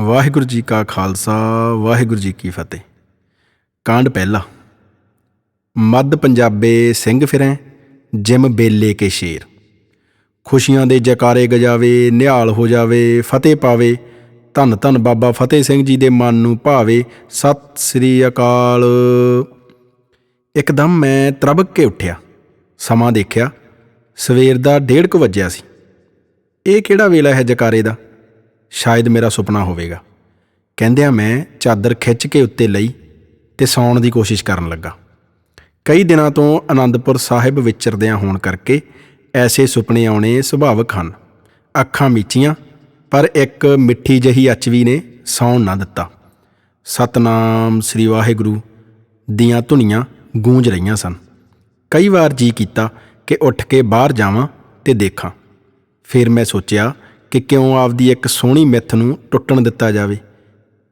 ਵਾਹਿਗੁਰੂ ਜੀ ਕਾ ਖਾਲਸਾ, ਵਾਹਿਗੁਰੂ ਜੀ ਕੀ ਫਤਿਹ। ਕਾਂਡ ਪਹਿਲਾ। ਮੱਧ ਪੰਜਾਬੇ ਸਿੰਘ ਫਿਰੈ, ਜਿਮ ਬੇਲੇ ਕੇ ਸ਼ੇਰ। ਖੁਸ਼ੀਆਂ ਦੇ ਜਕਾਰੇ ਗਜਾਵੇ, ਨਿਹਾਲ ਹੋ ਜਾਵੇ, ਫਤਿਹ ਪਾਵੇ। ਧੰਨ ਧੰਨ ਬਾਬਾ ਫਤਿਹ ਸਿੰਘ ਜੀ ਦੇ ਮਨ ਨੂੰ ਭਾਵੇ। ਸਤਿ ਸ੍ਰੀ ਅਕਾਲ। ਇੱਕਦਮ ਮੈਂ ਤਰਬਕ ਕੇ ਉੱਠਿਆ। ਸਮਾਂ ਦੇਖਿਆ। ਸਵੇਰ ਦਾ ਡੇਢ ਕੁ ਵੱਜਿਆ ਸੀ। ਇਹ ਕਿਹੜਾ ਵੇਲਾ ਹੈ ਜਕਾਰੇ ਦਾ? ਸ਼ਾਇਦ ਮੇਰਾ ਸੁਪਨਾ ਹੋਵੇਗਾ। ਕਹਿੰਦਿਆਂ ਮੈਂ ਚਾਦਰ ਖਿੱਚ ਕੇ ਉੱਤੇ ਲਈ ਤੇ ਸੌਣ ਦੀ ਕੋਸ਼ਿਸ਼ ਕਰਨ ਲੱਗਾ। ਕਈ ਦਿਨਾਂ ਤੋਂ ਆਨੰਦਪੁਰ ਸਾਹਿਬ ਵਿਚਰਦਿਆਂ ਹੋਣ ਕਰਕੇ ਐਸੇ ਸੁਪਨੇ ਆਉਣੇ ਸੁਭਾਵਿਕ ਹਨ। ਅੱਖਾਂ ਮੀਚੀਆਂ, ਪਰ ਇੱਕ ਮਿੱਠੀ ਜਹੀ ਅਚਵੀ ਨੇ ਸੌਣ ਨਾ ਦਿੱਤਾ। ਸਤਨਾਮ ਸ੍ਰੀ ਵਾਹਿਗੁਰੂ ਦੀਆਂ ਧੁਨੀਆਂ ਗੂੰਜ ਰਹੀਆਂ ਸਨ। ਕਈ ਵਾਰ ਜੀ ਕੀਤਾ ਕਿ ਉੱਠ ਕੇ ਬਾਹਰ ਜਾਵਾਂ ਤੇ ਦੇਖਾਂ। ਫਿਰ ਮੈਂ ਸੋਚਿਆ ਕਿ ਕਿਉਂ ਆਪਦੀ ਇੱਕ ਸੋਹਣੀ ਮਿੱਥ ਨੂੰ ਟੁੱਟਣ ਦਿੱਤਾ ਜਾਵੇ?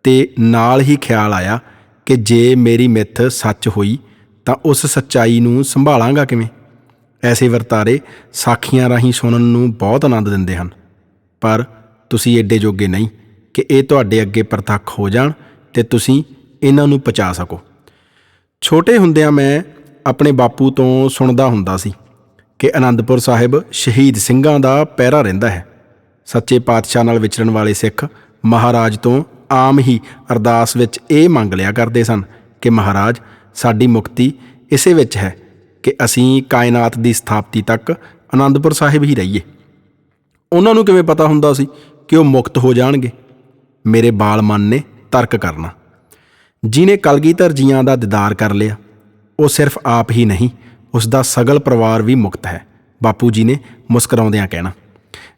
ਤੇ ਨਾਲ ਹੀ ਖਿਆਲ ਆਇਆ ਕਿ ਜੇ ਮੇਰੀ ਮਿੱਥ ਸੱਚ ਹੋਈ, ਤਾਂ ਉਸ ਸੱਚਾਈ ਨੂੰ ਸੰਭਾਲਾਂਗਾ ਕਿਵੇਂ? ਐਸੇ ਵਰਤਾਰੇ ਸਾਖੀਆਂ ਰਾਹੀਂ ਸੁਣਨ ਨੂੰ ਬਹੁਤ ਆਨੰਦ ਦਿੰਦੇ ਹਨ। ਪਰ ਤੁਸੀਂ ਏਡੇ ਜੋਗੇ ਨਹੀਂ ਕਿ ਇਹ ਤੁਹਾਡੇ ਅੱਗੇ ਪ੍ਰਤੱਖ ਹੋ ਜਾਣ ਤੇ ਤੁਸੀਂ ਇਹਨਾਂ ਨੂੰ ਪਚਾ ਸਕੋ। ਛੋਟੇ ਹੁੰਦਿਆਂ ਮੈਂ ਆਪਣੇ ਬਾਪੂ ਤੋਂ ਸੁਣਦਾ ਹੁੰਦਾ ਸੀ ਕਿ ਆਨੰਦਪੁਰ ਸਾਹਿਬ ਸ਼ਹੀਦ ਸਿੰਘਾਂ ਦਾ ਪਹਿਰਾ ਰਹਿੰਦਾ ਹੈ। ਸੱਚੇ ਪਾਤਸ਼ਾਹ ਨਾਲ ਵਿਚਰਨ ਵਾਲੇ ਸਿੱਖ ਮਹਾਰਾਜ ਤੋਂ ਆਮ ਹੀ ਅਰਦਾਸ ਵਿੱਚ ਇਹ ਮੰਗ ਲਿਆ ਕਰਦੇ ਸਨ ਕਿ ਮਹਾਰਾਜ, ਸਾਡੀ ਮੁਕਤੀ ਇਸੇ ਵਿੱਚ ਹੈ ਕਿ ਅਸੀਂ ਕਾਇਨਾਤ ਦੀ ਸਥਾਪਤੀ ਤੱਕ ਆਨੰਦਪੁਰ ਸਾਹਿਬ ਹੀ ਰਹੀਏ। ਉਹਨਾਂ ਨੂੰ ਕਿਵੇਂ ਪਤਾ ਹੁੰਦਾ ਸੀ ਕਿ ਉਹ ਮੁਕਤ ਹੋ ਜਾਣਗੇ? ਮੇਰੇ ਬਾਲ ਮਨ ਨੇ ਤਰਕ ਕਰਨਾ। ਜਿਨੇ ਕਲਗੀਧਰ ਜੀਆਂ ਦਾ ਦੀਦਾਰ ਕਰ ਲਿਆ, ਉਹ ਸਿਰਫ ਆਪ ਹੀ ਨਹੀਂ ਉਸ ਦਾ ਸਗਲ ਪਰਿਵਾਰ ਵੀ ਮੁਕਤ ਹੈ, ਬਾਪੂ ਜੀ ਨੇ ਮੁਸਕਰਾਉਂਦਿਆਂ ਕਹਿਣਾ।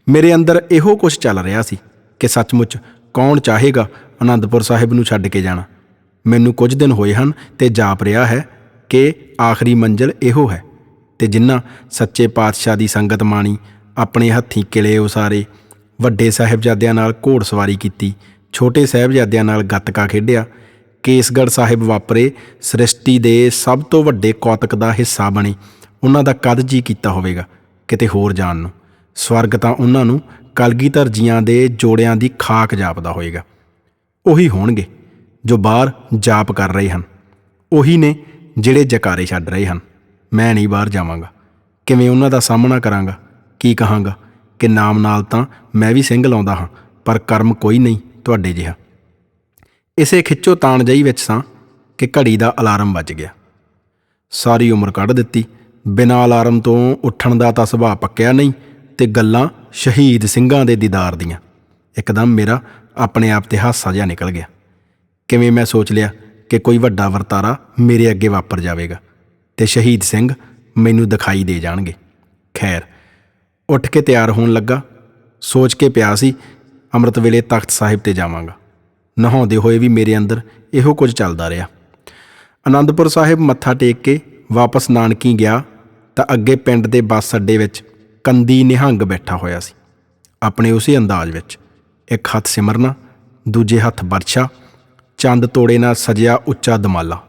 ਮੇਰੇ ਅੰਦਰ ਇਹੋ ਕੁਝ ਚੱਲ ਰਿਹਾ ਸੀ ਕਿ ਸੱਚਮੁੱਚ ਕੌਣ ਚਾਹੇਗਾ ਅਨੰਦਪੁਰ ਸਾਹਿਬ ਨੂੰ ਛੱਡ ਕੇ ਜਾਣਾ। ਮੈਨੂੰ ਕੁਝ ਦਿਨ ਹੋਏ ਹਨ ਤੇ ਜਾਪ ਰਿਹਾ ਹੈ ਕਿ ਆਖਰੀ ਮੰਜ਼ਲ ਇਹੋ ਹੈ ਤੇ ਜਿਨ੍ਹਾਂ ਸੱਚੇ ਪਾਤਸ਼ਾਹ ਦੀ ਸੰਗਤ ਮਾਣੀ, ਆਪਣੇ ਹੱਥੀਂ ਕਿਲੇ ਉਸਾਰੇ, ਵੱਡੇ ਸਾਹਿਬਜ਼ਾਦਿਆਂ ਨਾਲ ਘੋੜਸਵਾਰੀ ਕੀਤੀ, ਛੋਟੇ ਸਾਹਿਬਜ਼ਾਦਿਆਂ ਨਾਲ ਗੱਤਕਾ ਖੇਡਿਆ, ਕੇਸਗੜ੍ਹ ਸਾਹਿਬ ਵਾਪਰੇ, ਸ੍ਰਿਸ਼ਟੀ ਦੇ ਸਭ ਤੋਂ ਵੱਡੇ ਕੌਤਕ ਦਾ ਹਿੱਸਾ ਬਣੇ, ਉਹਨਾਂ ਦਾ ਕਦ ਜੀ ਕੀਤਾ ਹੋਵੇਗਾ ਕਿਤੇ ਹੋਰ ਜਾਣ ਨੂੰ। ਸਵਰਗ ਤਾਂ ਉਹਨਾਂ ਨੂੰ ਕਲਗੀਧਰ ਜੀਆਂ ਦੇ ਜੋੜਿਆਂ ਦੀ ਖਾਕ ਜਾਪਦਾ ਹੋਏਗਾ। ਉਹੀ ਹੋਣਗੇ ਜੋ ਬਾਹਰ ਜਾਪ ਕਰ ਰਹੇ ਹਨ। ਉਹੀ ਨੇ ਜਿਹੜੇ ਜਕਾਰੇ ਛੱਡ ਰਹੇ ਹਨ। ਮੈਂ ਨਹੀਂ ਬਾਹਰ ਜਾਵਾਂਗਾ। ਕਿਵੇਂ ਉਹਨਾਂ ਦਾ ਸਾਹਮਣਾ ਕਰਾਂਗਾ? ਕੀ ਕਹਾਂਗਾ? ਕਿ ਨਾਮ ਨਾਲ ਤਾਂ ਮੈਂ ਵੀ ਸਿੰਘ ਲਾਉਂਦਾ ਹਾਂ, ਪਰ ਕਰਮ ਕੋਈ ਨਹੀਂ ਤੁਹਾਡੇ ਜਿਹਾ। ਇਸੇ ਖਿੱਚੋ ਤਾਣ ਜਈ ਵਿੱਚ ਸਾਂ ਕਿ ਘੜੀ ਦਾ ਅਲਾਰਮ ਵੱਜ ਗਿਆ। ਸਾਰੀ ਉਮਰ ਕੱਢ ਦਿੱਤੀ। ਬਿਨਾਂ ਅਲਾਰਮ ਤੋਂ ਉੱਠਣ ਦਾ ਤਾਂ ਸੁਭਾਅ ਪੱਕਿਆ ਨਹੀਂ। ਤੇ ਗੱਲਾਂ ਸ਼ਹੀਦ ਸਿੰਘਾਂ ਦੇ ਦੀਦਾਰ ਦੀਆਂ। ਇੱਕਦਮ ਮੇਰਾ ਆਪਣੇ ਆਪ ਤੇ ਹਾਸਾ ਜਿਹਾ ਨਿਕਲ ਗਿਆ। ਕਿਵੇਂ ਮੈਂ ਸੋਚ ਲਿਆ ਕਿ ਕੋਈ ਵੱਡਾ ਵਰਤਾਰਾ ਮੇਰੇ ਅੱਗੇ ਵਾਪਰ ਜਾਵੇਗਾ ਤੇ ਸ਼ਹੀਦ ਸਿੰਘ ਮੈਨੂੰ ਦਿਖਾਈ ਦੇ ਜਾਣਗੇ। ਖੈਰ, ਉੱਠ ਕੇ ਤਿਆਰ ਹੋਣ ਲੱਗਾ। ਸੋਚ ਕੇ ਪਿਆ ਸੀ, ਅੰਮ੍ਰਿਤ ਵੇਲੇ ਤਖਤ ਸਾਹਿਬ ਤੇ ਜਾਵਾਂਗਾ। ਨਹਾਉਂਦੇ ਹੋਏ ਵੀ ਮੇਰੇ ਅੰਦਰ ਇਹੋ ਕੁਝ ਚੱਲਦਾ ਰਿਹਾ। ਆਨੰਦਪੁਰ ਸਾਹਿਬ ਮੱਥਾ ਟੇਕ ਕੇ ਵਾਪਸ ਨਾਨਕੀ ਗਿਆ ਤਾਂ ਅੱਗੇ ਪਿੰਡ ਦੇ ਬੱਸ ਅੱਡੇ ਵਿੱਚ ਕੰਦੀ ਨਿਹੰਗ ਬੈਠਾ ਹੋਇਆ ਸੀ। ਆਪਣੇ ਉਸੇ ਅੰਦਾਜ਼ ਵਿੱਚ ਇੱਕ ਹੱਥ ਸਿਮਰਨਾ, ਦੂਜੇ ਹੱਥ ਬਰਛਾ, ਚੰਦ ਤੋੜੇ ਨਾਲ ਸਜਿਆ ਉੱਚਾ ਦਮਾਲਾ।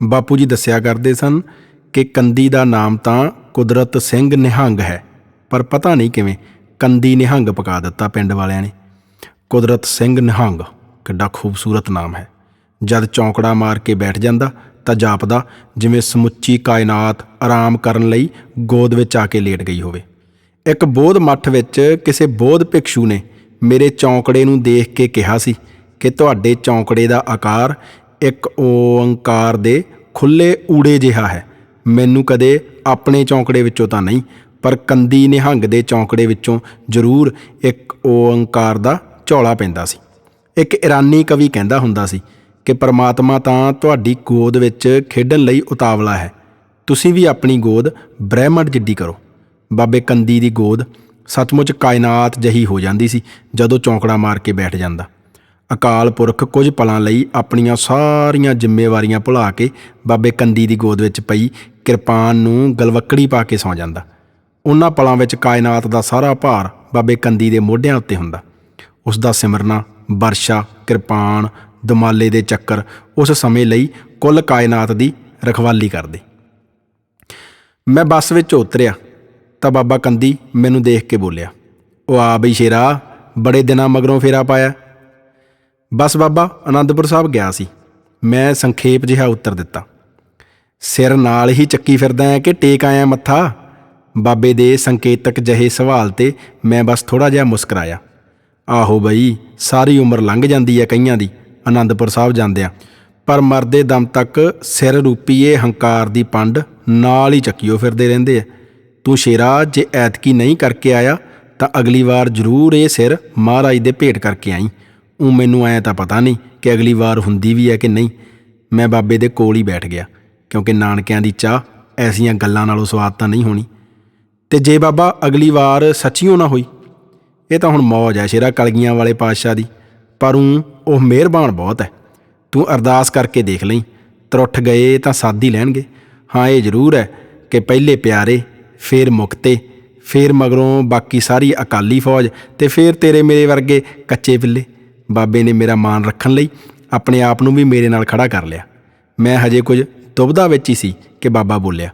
ਬਾਪੂ ਜੀ ਦੱਸਿਆ ਕਰਦੇ ਸਨ ਕਿ ਕੰਦੀ ਦਾ ਨਾਮ ਤਾਂ ਕੁਦਰਤ ਸਿੰਘ ਨਿਹੰਗ ਹੈ, ਪਰ ਪਤਾ ਨਹੀਂ ਕਿਵੇਂ ਕੰਦੀ ਨਿਹੰਗ ਪਕਾ ਦਿੱਤਾ ਪਿੰਡ ਵਾਲਿਆਂ ਨੇ। ਕੁਦਰਤ ਸਿੰਘ ਨਿਹੰਗ, ਕਿੱਡਾ ਖੂਬਸੂਰਤ ਨਾਮ ਹੈ। ਜਦ ਚੌਂਕੜਾ ਮਾਰ ਕੇ ਬੈਠ ਜਾਂਦਾ ਤਾਂ ਜਾਪਦਾ, ਜਿਵੇਂ ਸਮੁੱਚੀ ਕਾਇਨਾਤ ਆਰਾਮ ਕਰਨ ਲਈ ਗੋਦ ਵਿੱਚ ਆ ਕੇ ਲੇਟ ਗਈ ਹੋਵੇ। ਇੱਕ ਬੋਧ ਮੱਠ ਵਿੱਚ ਕਿਸੇ ਬੋਧ ਭਿਕਸ਼ੂ ਨੇ ਮੇਰੇ ਚੌਂਕੜੇ ਨੂੰ ਦੇਖ ਕੇ ਕਿਹਾ ਸੀ ਕਿ ਤੁਹਾਡੇ ਚੌਂਕੜੇ ਦਾ ਆਕਾਰ ਇੱਕ ਓੰਕਾਰ ਦੇ ਖੁੱਲੇ ਊੜੇ ਜਿਹਾ ਹੈ। ਮੈਨੂੰ ਕਦੇ ਆਪਣੇ ਚੌਂਕੜੇ ਵਿੱਚੋਂ ਤਾਂ ਨਹੀਂ, ਪਰ ਕੰਦੀ ਨਿਹੰਗ ਦੇ ਚੌਂਕੜੇ ਵਿੱਚੋਂ ਜ਼ਰੂਰ ਇੱਕ ਓੰਕਾਰ ਦਾ ਝੋਲਾ ਪੈਂਦਾ ਸੀ। ਇੱਕ ਇਰਾਨੀ ਕਵੀ ਕਹਿੰਦਾ ਹੁੰਦਾ ਸੀ ਕਿ ਪਰਮਾਤਮਾ ਤਾਂ ਤੁਹਾਡੀ ਗੋਦ ਵਿੱਚ ਖੇਡਣ ਲਈ ਉਤਾਵਲਾ ਹੈ। ਤੁਸੀਂ ਵੀ ਆਪਣੀ ਗੋਦ ਬ੍ਰਹਿਮੰਡ ਜਿੱਡੀ ਕਰੋ। ਬਾਬੇ ਕੰਦੀ ਦੀ ਗੋਦ ਸੱਚਮੁੱਚ ਕਾਇਨਾਤ ਜਹੀ ਹੋ ਜਾਂਦੀ ਸੀ, ਜਦੋਂ ਚੌਂਕੜਾ ਮਾਰ ਕੇ ਬੈਠ ਜਾਂਦਾ। ਅਕਾਲ ਪੁਰਖ ਕੁਝ ਪਲਾਂ ਲਈ ਆਪਣੀਆਂ ਸਾਰੀਆਂ ਜ਼ਿੰਮੇਵਾਰੀਆਂ ਭੁਲਾ ਕੇ ਬਾਬੇ ਕੰਦੀ ਦੀ ਗੋਦ ਵਿੱਚ ਪਈ, ਕਿਰਪਾਨ ਨੂੰ ਗਲਵੱਕੜੀ ਪਾ ਕੇ ਸੌਂ ਜਾਂਦਾ। ਉਹਨਾਂ ਪਲਾਂ ਵਿੱਚ ਕਾਇਨਾਤ ਦਾ ਸਾਰਾ ਭਾਰ ਬਾਬੇ ਕੰਦੀ ਦੇ ਮੋਢਿਆਂ ਉੱਤੇ ਹੁੰਦਾ। ਉਸ ਦਾ ਸਿਮਰਨਾ, ਵਰਸ਼ਾ, ਕਿਰਪਾਨ, ਦਮਾਲੇ ਦੇ ਚੱਕਰ, ਉਸ ਸਮੇਂ ਲਈ ਕੁੱਲ ਕਾਇਨਾਤ ਦੀ ਰਖਵਾਲੀ ਕਰਦੇ। ਮੈਂ ਬੱਸ ਵਿੱਚ ਉਤਰਿਆ। ਤਾਂ ਬਾਬਾ ਕੰਦੀ ਮੈਨੂੰ ਦੇਖ ਕੇ ਬੋਲਿਆ, ਉਹ ਆ ਬਈ ਸ਼ੇਰਾ, ਬੜੇ ਦਿਨਾਂ ਮਗਰੋਂ ਫੇਰਾ ਪਾਇਆ। ਬਸ ਬਾਬਾ ਆਨੰਦਪੁਰ ਸਾਹਿਬ ਗਿਆ ਸੀ। ਮੈਂ ਸੰਖੇਪ ਜਿਹਾ ਉੱਤਰ ਦਿੱਤਾ, ਸਿਰ ਨਾਲ ਹੀ ਚੱਕੀ ਫਿਰਦਾ ਹੈ ਕਿ ਟੇਕ ਆਇਆ ਮੱਥਾ? ਬਾਬੇ ਦੇ ਸੰਕੇਤਕ ਜਹੇ ਸਵਾਲ ਤੇ ਮੈਂ ਬਸ ਥੋੜਾ ਜਿਹਾ ਮੁਸਕਰਾਇਆ। ਆਹੋ ਬਈ, ਸਾਰੀ ਉਮਰ ਲੰਘ ਜਾਂਦੀ ਹੈ ਕਈਆਂ ਦੀ ਆਨੰਦਪੁਰ ਸਾਹਿਬ ਜਾਂਦਿਆਂ। ਪਰ ਮਰਦੇ ਦਮ ਤੱਕ ਸਿਰ ਰੂਪੀਏ ਹੰਕਾਰ ਦੀ ਪੰਡ ਨਾਲ ਹੀ ਚੱਕੀਓ ਫਿਰਦੇ ਰਹਿੰਦੇ ਆ ਤੂੰ ਸ਼ੇਰਾ ਜੇ ਐਤਕੀ ਨਹੀਂ ਕਰਕੇ ਆਇਆ, ਤਾਂ ਅਗਲੀ ਵਾਰ ਜ਼ਰੂਰ ਇਹ ਸਿਰ ਮਹਾਰਾਜ ਦੇ ਭੇਟ ਕਰਕੇ ਆਈ। ਉਹ ਮੈਨੂੰ ਐ ਤਾਂ ਪਤਾ ਨਹੀਂ ਕਿ ਅਗਲੀ ਵਾਰ ਹੁੰਦੀ ਵੀ ਹੈ ਕਿ ਨਹੀਂ। ਮੈਂ ਬਾਬੇ ਦੇ ਕੋਲ ਹੀ ਬੈਠ ਗਿਆ, ਕਿਉਂਕਿ ਨਾਨਕਿਆਂ ਦੀ ਚਾਹ ਐਸੀਆਂ ਗੱਲਾਂ ਨਾਲੋਂ ਸਵਾਦ ਤਾਂ ਨਹੀਂ ਹੋਣੀ। ਤੇ ਜੇ ਬਾਬਾ ਅਗਲੀ ਵਾਰ ਸੱਚੀਓ ਨਾ ਹੋਈ, ਇਹ ਤਾਂ ਹੁਣ ਮੌਜ ਹੈ ਸ਼ੇਰਾ ਕਲਗੀਆਂ ਵਾਲੇ ਪਾਤਸ਼ਾਹ ਦੀ। ਪਰ ਉਹ ਮਿਹਰਬਾਨ ਬਹੁਤ ਹੈ। ਤੂੰ ਅਰਦਾਸ ਕਰਕੇ ਦੇਖ ਲਈ, ਤਰੁੱਠ ਗਏ ਤਾਂ ਸਾਦੀ ਲੈਣਗੇ। ਹਾਂ, ਇਹ ਜ਼ਰੂਰ ਹੈ ਕਿ ਪਹਿਲੇ ਪਿਆਰੇ ਫੇਰ ਮੁਕਤੇ, ਫੇਰ ਮਗਰੋਂ ਬਾਕੀ ਸਾਰੀ ਅਕਾਲੀ ਫੌਜ ਤੇ ਫੇਰ ਤੇਰੇ ਮੇਰੇ ਵਰਗੇ ਕੱਚੇ ਪਿੱਲੇ ਬਾਬੇ ਨੇ ਮੇਰਾ ਮਾਨ ਰੱਖਣ ਲਈ ਆਪਣੇ ਆਪ ਨੂੰ ਵੀ ਮੇਰੇ ਨਾਲ ਖੜਾ ਕਰ ਲਿਆ। ਮੈਂ ਹਜੇ ਕੁਝ ਦੁਬਦਾ ਵਿੱਚ ਹੀ ਸੀ ਕਿ ਬਾਬਾ ਬੋਲਿਆ,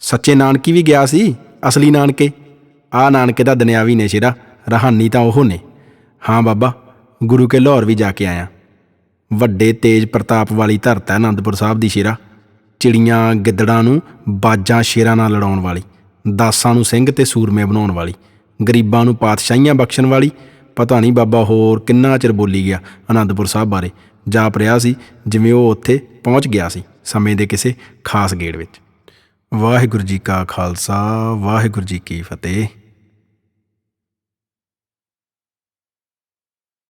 ਸੱਚੇ ਨਾਨਕੀ ਵੀ ਗਿਆ ਸੀ, ਅਸਲੀ ਨਾਨਕੇ? ਆ ਨਾਨਕੇ ਦਾ ਦੁਨਿਆਵੀ ਨੇ ਸ਼ੇਰਾ ਰਹਾਨੀ ਤਾਂ ਉਹ ਨੇ। ਹਾਂ ਬਾਬਾ, ਗੁਰੂ ਕੇ ਲਾਹੌਰ ਵੀ ਜਾ ਕੇ ਆਇਆ। ਵੱਡੇ ਤੇਜ ਪ੍ਰਤਾਪ ਵਾਲੀ ਧਰਤ ਹੈ ਆਨੰਦਪੁਰ ਸਾਹਿਬ ਦੀ ਸ਼ੇਰਾ। ਚਿੜੀਆਂ ਗਿੱਦੜਾਂ ਨੂੰ ਬਾਜਾਂ ਸ਼ੇਰਾਂ ਨਾਲ ਲੜਾਉਣ ਵਾਲੀ। ਦਾਸਾਂ ਨੂੰ ਸਿੰਘ ਤੇ ਸੂਰਮੇ ਬਣਾਉਣ ਵਾਲੀ, ਗਰੀਬਾਂ ਨੂੰ ਪਾਤਸ਼ਾਹੀਆਂ ਬਖਸ਼ਣ ਵਾਲੀ, ਪਤਾ ਨਹੀਂ ਬਾਬਾ ਹੋਰ ਕਿੰਨਾ ਚਿਰ ਬੋਲੀ ਗਿਆ ਆਨੰਦਪੁਰ ਸਾਹਿਬ ਬਾਰੇ, ਜਾਪ ਰਿਹਾ ਸੀ, ਜਿਵੇਂ ਉਹ ਉੱਥੇ ਪਹੁੰਚ ਗਿਆ ਸੀ, ਸਮੇਂ ਦੇ ਕਿਸੇ ਖਾਸ ਗੇੜ ਵਿੱਚ। ਵਾਹਿਗੁਰੂ ਜੀ ਕਾ ਖਾਲਸਾ, ਵਾਹਿਗੁਰੂ ਜੀ ਕੀ ਫਤਿਹ।